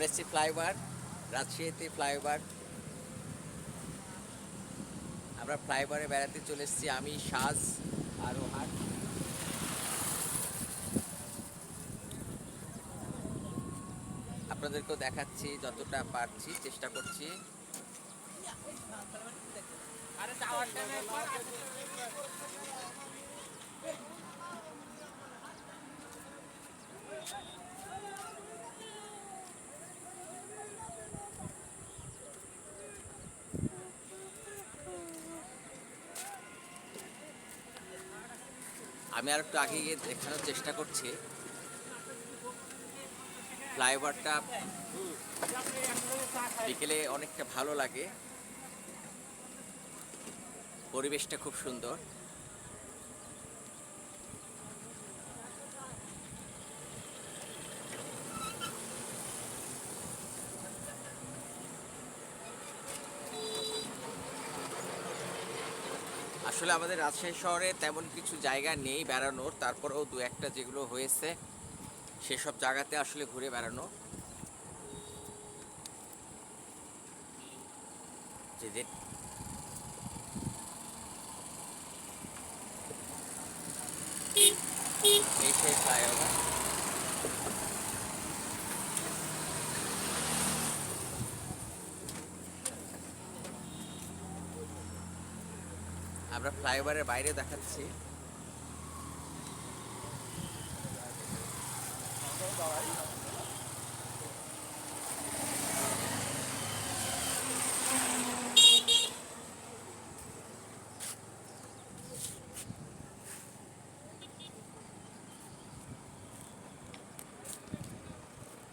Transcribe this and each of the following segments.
আমরা ফ্লাইওভার রাজশাহীতে ফ্লাইওভার আমরা ফ্লাইওভারে বেড়াতে চলে এসেছি, আমি, সাজ আর ওহার আপনাদেরকেও দেখাচ্ছি, যতটা পারছি, চেষ্টা করছি। আমি আর একটু আগে গিয়ে দেখানোর চেষ্টা করছি। ফ্লাইওভারটা বিকেলে অনেকটা ভালো লাগে। পরিবেশটা খুব সুন্দর। আসলে আমাদের রাজশাহী শহরে তেমন কিছু জায়গা নেই বেড়ানোর, তারপরেও দু একটা যেগুলো হয়েছে, সেসব জায়গাতে আসলে ঘুরে বেড়ানো। যে যে এই সেই আমরা ফ্লাইওভারের বাইরে দেখাচ্ছি।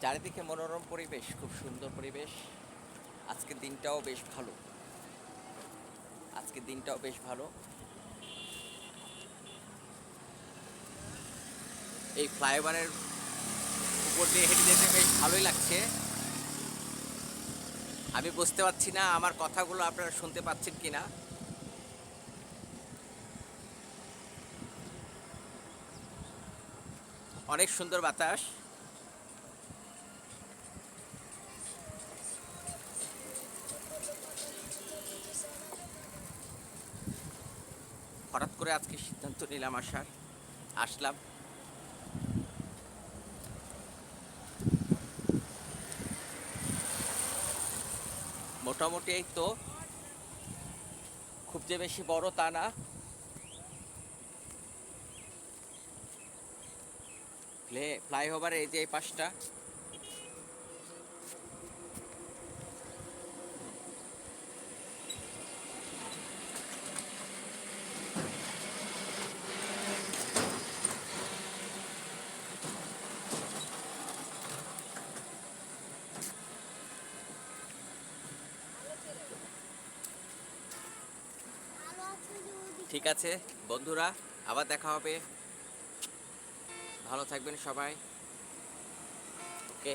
চারিদিকে মনোরম পরিবেশ খুব সুন্দর পরিবেশ। আজকের দিনটাও বেশ ভালো। আজকের দিনটাও বেশ ভালো। এই ফ্লাইওভারের উপর দিয়ে হেঁটে যেতে বেশ ভালোই লাগছে। আমি বুঝতে পারছি না আমার কথাগুলো আপনারা শুনতে পাচ্ছেন কি না অনেক সুন্দর বাতাস। করে আজকে সিদ্ধান্ত নিলাম আসার আসলাম। মোটামুটি এই তো। খুব যে বেশি বড় তা না। ফ্লে ফ্লাইওভারের এই যে এই পাশটা। ঠিক আছে বন্ধুরা আবার দেখা হবে। ভালো থাকবেন সবাই। ওকে।